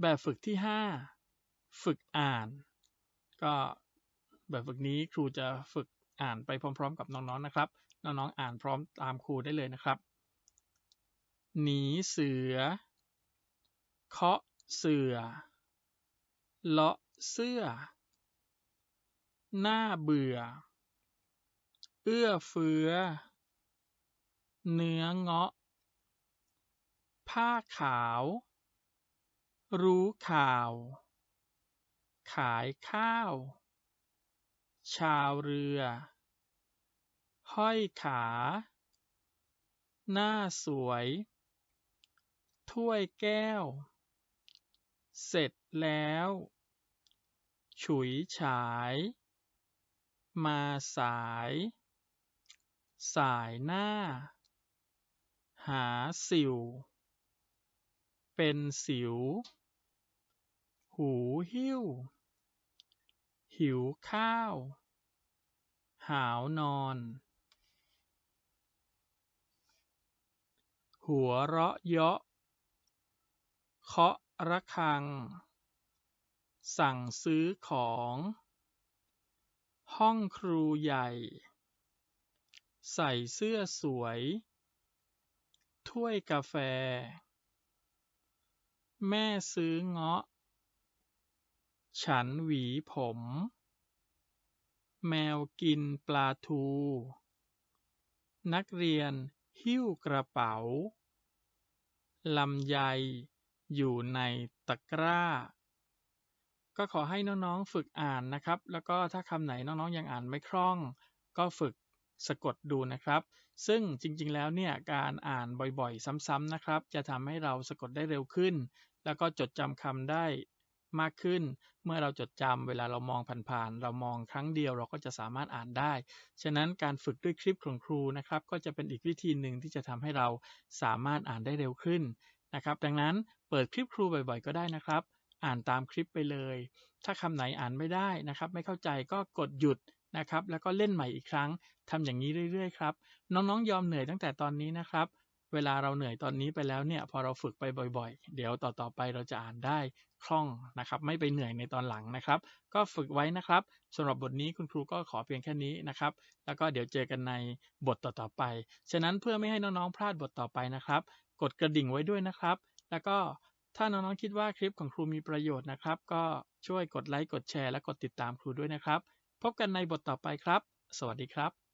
แบบฝึกที่ 5 ฝึกอ่าน ก็แบบฝึกนี้ครูจะฝึกอ่านไปพร้อม ๆ กับน้องๆนนะครับ น้องๆอ่านพร้อมตามครูได้เลยนะครับ หนีเสือ เคาะเสือ เลาะเสื้อ หน้าเบื่อ เอื้อเฟื้อ เนื้อเงาะ ผ้าขาว รู้ข่าว ขายข้าว ชาวเรือ ห้อยขา หน้าสวย ถ้วยแก้ว เสร็จแล้ว ฉุยฉาย มาสาย สายหน้า หาสิว เป็นสิว หูหิ้ว หิวข้าว หาวนอน หัวเราะเยาะ เคาะระฆัง สั่งซื้อของ ห้องครูใหญ่ ใส่เสื้อสวย ถ้วยกาแฟ แม่ซื้อเงาะ ฉันหวีผม แมวกินปลาทู นักเรียนหิ้วกระเป๋า ลำไยอยู่ในตะกร้า ก็ขอให้น้องๆฝึกอ่านนะครับ แล้วก็ถ้าคำไหนน้องๆยังอ่านไม่คล่อง ก็ฝึกสะกดดูนะครับ ซึ่งจริงๆ แล้วเนี่ยการอ่านบ่อยๆ ซ้ำๆนะครับ จะทำให้เราสะกดได้เร็วขึ้น แล้วก็จดจำคำได้ มากขึ้น เมื่อเราจดจำเวลาเรามองผ่านๆเรามองครั้งเดียวเราก็จะสามารถอ่านได้ ฉะนั้นการฝึกด้วยคลิปของครูนะครับ ก็จะเป็นอีกวิธีหนึ่งที่จะทำให้เราสามารถอ่านได้เร็วขึ้นนะครับ ดังนั้นเปิดคลิปครูบ่อยๆ ก็ได้นะครับ อ่านตามคลิปไปเลย ถ้าคำไหนอ่านไม่ได้นะครับ ไม่เข้าใจก็กดหยุดนะครับ แล้วก็เล่นใหม่อีกครั้งทำอย่างนี้เรื่อยๆครับ น้องๆ ยอมเหนื่อยตั้งแต่ตอนนี้นะครับ เวลาเราเหนื่อยตอนนี้ไปแล้วเนี่ย พอเราฝึกไปบ่อย ๆ เดี๋ยวต่อๆไปเราจะอ่านได้คล่องนะครับ ไม่ไปเหนื่อยในตอนหลังนะครับ ก็ฝึกไว้นะครับสำหรับบทนี้คุณครูก็ขอเพียงแค่นี้นะครับ แล้วก็เดี๋ยวเจอกันในบทต่อๆไป ฉะนั้นเพื่อไม่ให้น้องๆพลาดบทต่อไปนะครับ กดกระดิ่งไว้ด้วยนะครับ แล้วก็ถ้าน้องๆคิดว่าคลิปของครูมีประโยชน์นะครับ ก็ช่วยกดไลค์กดแชร์และกดติดตามครูด้วยนะครับ พบกันในบทต่อไปครับ สวัสดีครับ